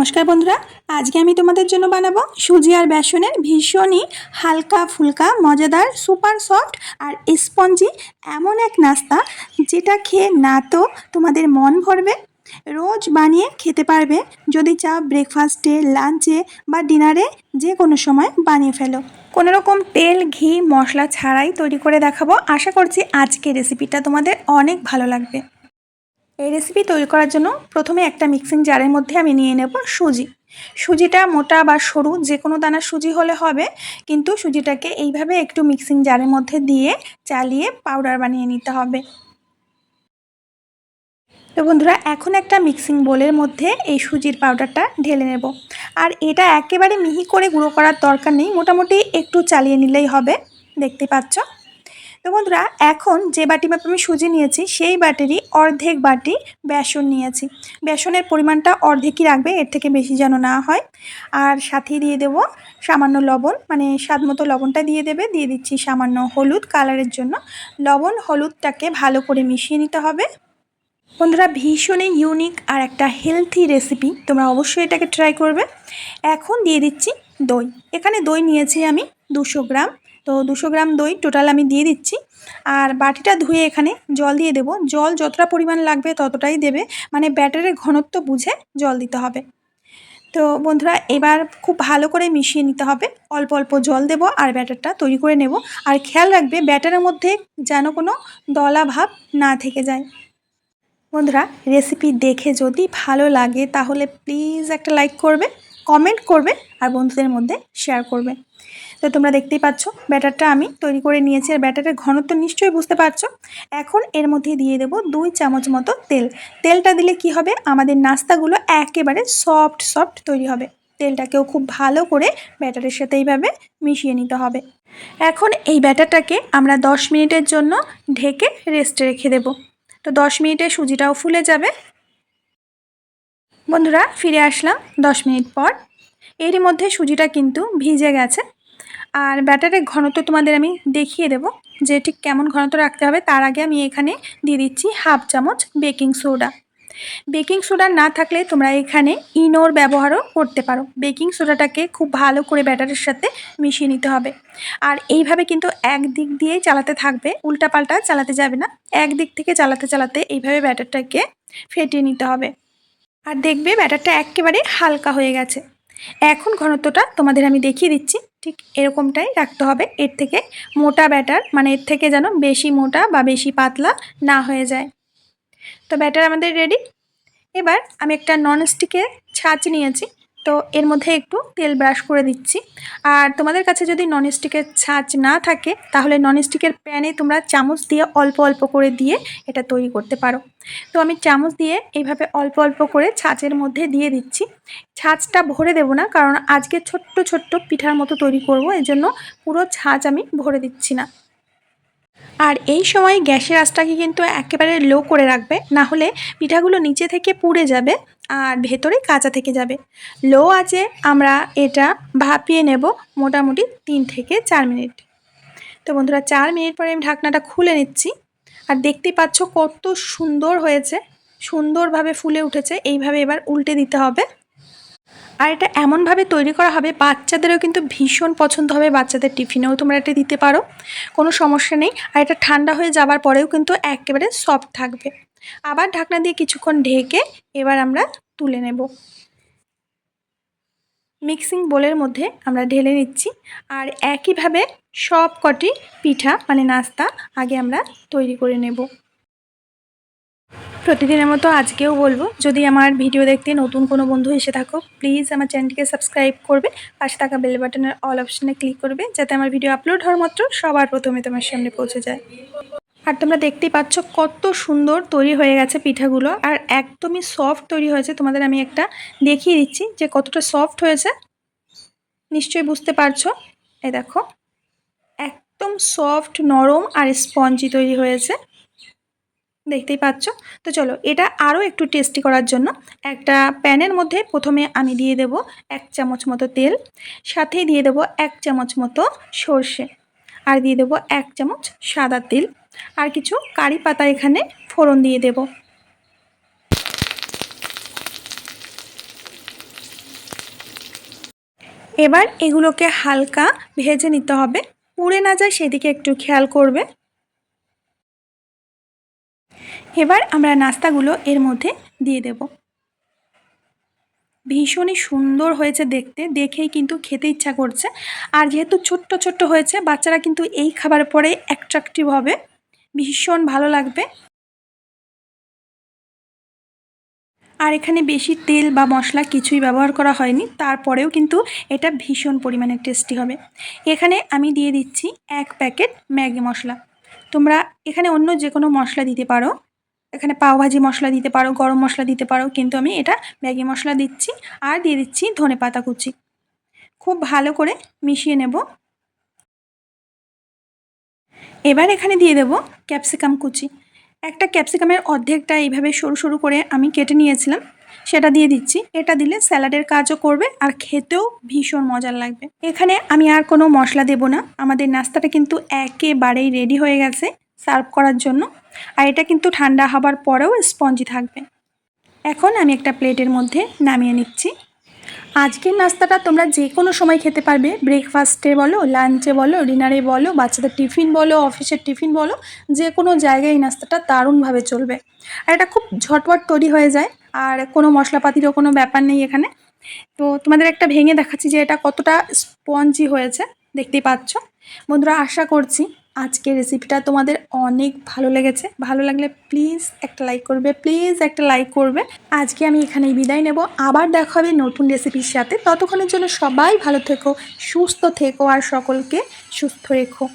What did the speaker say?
নমস্কার বন্ধুরা, আজকে আমি তোমাদের জন্য বানাবো সুজি আর বেসনের ভীষণই হালকা ফুলকা, মজাদার সুপার সফট আর স্পঞ্জি এমন এক নাস্তা যেটা খেয়ে না তো তোমাদের মন ভরবে। রোজ বানিয়ে খেতে পারবে, যদি চাও ব্রেকফাস্টে লাঞ্চে বা ডিনারে যে কোনো সময় বানিয়ে ফেলো। কোনো রকম তেল, ঘি, মশলা ছাড়াই তৈরি করে দেখাবো। আশা করছি আজকে রেসিপিটা তোমাদের অনেক ভালো লাগবে। এই রেসিপি তৈরি করার জন্য প্রথমে একটা মিক্সিং জারের মধ্যে আমি নিয়ে নেব সুজি। সুজিটা মোটা বা সরু যে কোনো দানা সুজি হলে হবে, কিন্তু সুজিটাকে এইভাবে একটু মিক্সিং জারের মধ্যে দিয়ে চালিয়ে পাউডার বানিয়ে নিতে হবে। তো বন্ধুরা, এখন একটা মিক্সিং বোলের মধ্যে এই সুজির পাউডারটা ঢেলে নেব। আর এটা একেবারে মিহি করে গুঁড়ো করার দরকার নেই, মোটামুটি একটু চালিয়ে নিলেই হবে। দেখতে পাচ্ছ? তো বন্ধুরা, এখন যে বাটি মাপে আমি সুজি নিয়েছি, সেই বাটিরই অর্ধেক বাটি বেসন নিয়েছি। বেসনের পরিমাণটা অর্ধেকই রাখবে, এর থেকে বেশি যেন না হয়। আর সাথে দিয়ে দেব সামান্য লবণ মানে স্বাদ মতো লবণটা দিয়ে দেবে। দিয়ে দিচ্ছি সামান্য হলুদ কালারের জন্য। লবণ, হলুদটাকে ভালো করে মিশিয়ে নিতে হবে। বন্ধুরা, ভীষণই ইউনিক আর একটা হেলথি রেসিপি তোমরা অবশ্যই এটাকে ট্রাই করবে। এখন দিয়ে দিচ্ছি দই। এখানে দই নিয়েছি আমি দুশো গ্রাম। তো দুশো গ্রাম দই টোটাল আমি দিয়ে দিচ্ছি। আর বাটিটা ধুয়ে এখানে জল দিয়ে দেব। জল যতটা পরিমাণ লাগবে ততটাই দেবে। মানে ব্যাটারের ঘনত্ব বুঝে জল দিতে হবে। তো বন্ধুরা, এবার খুব ভালো করে মিশিয়ে নিতে হবে। অল্প অল্প জল দেব আর ব্যাটারটা তৈরি করে নেব। আর খেয়াল রাখবে, ব্যাটারের মধ্যে যেন কোনো দলা ভাব না থেকে যায়। বন্ধুরা, রেসিপি দেখে যদি ভালো লাগে, তাহলে প্লিজ একটা লাইক করবে, কমেন্ট করবে, আর বন্ধুদের মধ্যে শেয়ার করবে। তো তোমরা দেখতেই পাচ্ছ, ব্যাটারটা আমি তৈরি করে নিয়েছি আর ব্যাটারের ঘনত্ব নিশ্চয়ই বুঝতে পারছ। এখন এর মধ্যে দিয়ে দেব দুই চামচ মতো তেল। তেলটা দিলে কি হবে? আমাদের নাস্তাগুলো একেবারে সফট সফট তৈরি হবে। তেলটাকেও খুব ভালো করে ব্যাটারের সাথে এইভাবে মিশিয়ে নিতে হবে। এখন এই ব্যাটারটাকে আমরা দশ মিনিটের জন্য ঢেকে রেস্টে রেখে দেব। তো দশ মিনিটে সুজিটাও ফুলে যাবে। বন্ধুরা, ফিরে আসলাম দশ মিনিট পর। এরই মধ্যে সুজিটা কিন্তু ভিজে গেছে। আর ব্যাটারের ঘনত্ব তোমাদের আমি দেখিয়ে দেব যে ঠিক কেমন ঘনত্ব রাখতে হবে। তার আগে আমি এখানে দিয়ে দিচ্ছি হাফ চামচ বেকিং সোডা। বেকিং সোডা না থাকলে তোমরা এখানে ইনোর ব্যবহারও করতে পারো। বেকিং সোডাটাকে খুব ভালো করে ব্যাটারের সাথে মিশিয়ে নিতে হবে। আর এইভাবে কিন্তু এক দিক দিয়েই চালাতে থাকবে, উল্টাপাল্টা চালাতে যাবে না। এক দিক থেকে চালাতে চালাতে এইভাবে ব্যাটারটাকে ফেটিয়ে নিতে হবে। আর দেখবে ব্যাটারটা একেবারে হালকা হয়ে গেছে। এখন ঘনত্বটা তোমাদের আমি দেখিয়ে দিচ্ছি। ঠিক এরকমটাই রাখতে হবে। এর থেকে মোটা ব্যাটার মানে এর থেকে যেন বেশি মোটা বা বেশি পাতলা না হয়ে যায়। তো ব্যাটার আমাদের রেডি এবার আমি একটা ননস্টিকের ছাঁচ নিয়েছি। তো এর মধ্যে একটু তেল ব্রাশ করে দিচ্ছি। আর তোমাদের কাছে যদি ননস্টিকের ছাঁচ না থাকে, তাহলে ননস্টিকের প্যানে তোমরা চামচ দিয়ে অল্প অল্প করে দিয়ে এটা তৈরি করতে পারো। তো আমি চামচ দিয়ে এইভাবে অল্প অল্প করে ছাঁচের মধ্যে দিয়ে দিচ্ছি। ছাঁচটা ভরে দেব না, কারণ আজকে ছোট্ট ছোট্ট পিঠার মতো তৈরি করব, এজন্য পুরো ছাঁচ আমি ভরে দিচ্ছি না। আর এই সময় গ্যাসের আঁচটাকে কিন্তু একেবারে লো করে রাখবে না হলে পিঠাগুলো নিচে থেকে পুড়ে যাবে আর ভেতরে কাঁচা থেকে যাবে। লো আছে, আমরা এটা ভাপিয়ে নেব মোটামুটি তিন থেকে চার মিনিট। তো বন্ধুরা, চার মিনিট পরে আমি ঢাকনাটা খুলে নিচ্ছি আর দেখতেই পাচ্ছ কত সুন্দর হয়েছে, সুন্দরভাবে ফুলে উঠেছে, এইভাবে এবার উল্টে দিতে হবে। আর এটা এমনভাবে তৈরি করা হবে, বাচ্চাদেরও কিন্তু ভীষণ পছন্দ হবে বাচ্চাদের টিফিনেও তোমরা এটা দিতে পারো, কোনো সমস্যা নেই। আর এটা ঠান্ডা হয়ে যাবার পরেও কিন্তু একেবারে সফট থাকবে। আবার ঢাকনা দিয়ে কিছুক্ষণ ঢেকে এবার আমরা তুলে নেব। মিক্সিং বোলের মধ্যে আমরা ঢেলে নিচ্ছি। আর একইভাবে সব কটি পিঠা মানে নাস্তা আগে আমরা তৈরি করে নেব। প্রতিদিনের মতো আজকেও বলব, যদি আমার ভিডিও দেখতে নতুন কোনো বন্ধু এসে থাকো প্লিজ আমার চ্যানেলটিকে সাবস্ক্রাইব করবে, পাশে থাকা বেল বাটনের অল অপশানে ক্লিক করবে, যাতে আমার ভিডিও আপলোড হওয়ার মাত্র সবার প্রথমে তোমার সামনে পৌঁছে যায়। আর তোমরা দেখতেই পাচ্ছ কত সুন্দর তৈরি হয়ে গেছে পিঠাগুলো, আর একদমই সফট তৈরি হয়েছে। তোমাদের আমি একটা দেখিয়ে দিচ্ছি যে কতটা সফট হয়েছে। নিশ্চয়ই বুঝতে পারছ? এই দেখো, একদম সফট নরম আর স্পঞ্জি তৈরি হয়েছে। দেখতেই পাচ্ছ। তো চলো, এটা আরও একটু টেস্টি করার জন্য একটা প্যানের মধ্যে প্রথমে আমি দিয়ে দেব এক চামচ মতো তেল, সাথেই দিয়ে দেব এক চামচ মতো সর্ষে, আর দিয়ে দেব এক চামচ সাদা তেল, আর কিছু কারি পাতা এখানে ফোড়ন দিয়ে দেব। এবার এগুলোকে হালকা ভেজে নিতে হবে। পুড়ে না যায় সেদিকে একটু খেয়াল করবে। এবার আমরা নাস্তাগুলো এর মধ্যে দিয়ে দেব। ভীষণই সুন্দর হয়েছে দেখতে, দেখেই কিন্তু খেতে ইচ্ছা করছে। আর যেহেতু ছোট্ট ছোট্ট হয়েছে, বাচ্চারা কিন্তু এই খাবার পরে অ্যাট্রাকটিভ হবে। ভীষণ ভালো লাগবে। আর এখানে বেশি তেল বা মশলা কিছুই ব্যবহার করা হয়নি, তারপরেও কিন্তু এটা ভীষণ পরিমাণে টেস্টি হবে। এখানে আমি দিয়ে দিচ্ছি এক প্যাকেট ম্যাগি মশলা। তোমরা এখানে অন্য যে কোনো মশলা দিতে পারো। এখানে পাওভাজি মশলা দিতে পারো, গরম মশলা দিতে পারো, কিন্তু আমি এটা ম্যাগি মশলা দিচ্ছি আর দিয়ে দিচ্ছি ধনে পাতা কুচি। খুব ভালো করে মিশিয়ে নেব। এবার এখানে দিয়ে দেব ক্যাপসিকাম কুচি। একটা ক্যাপসিকামের অর্ধেকটা এইভাবে সরু সরু করে আমি কেটে নিয়েছিলাম, সেটা দিয়ে দিচ্ছি। এটা দিলে স্যালাডের কাজও করবে আর খেতেও ভীষণ মজার লাগবে। এখানে আমি আর কোনো মশলা দেব না। আমাদের নাস্তাটা কিন্তু একেবারেই রেডি হয়ে গেছে। সার্ভ করার জন্য। আর এটা কিন্তু ঠান্ডা হবার পরেও স্পঞ্জি থাকবে। এখন আমি একটা প্লেটের মধ্যে নামিয়ে নিচ্ছি। আজকের নাস্তাটা তোমরা যে কোনো সময় খেতে পারবে। ব্রেকফাস্টে বলো, লাঞ্চে বলো, ডিনারে বলো, বাচ্চাদের টিফিন বলো, অফিসের টিফিন বলো যে কোনো জায়গায় এই নাস্তাটা দারুণভাবে চলবে। আর এটা খুব ঝটপট তৈরি হয়ে যায়। আর কোনো মশলাপাতিরও কোনো ব্যাপার নেই এখানে। তো তোমাদের একটা ভেঙে দেখাচ্ছি যে এটা কতটা স্পঞ্জি হয়েছে। দেখতেই পাচ্ছ। বন্ধুরা, আশা করছি আজকের রেসিপিটা তোমাদের অনেক ভালো লেগেছে। ভালো লাগলে প্লিজ একটা লাইক করবে প্লিজ একটা লাইক করবে। আজকে আমি এখানেই বিদায় নেব। আবার দেখা হবে নতুন রেসিপির সাথে। ততক্ষণের জন্য সবাই ভালো থেকো, সুস্থ থেকো আর সকলকে সুস্থ রেখো।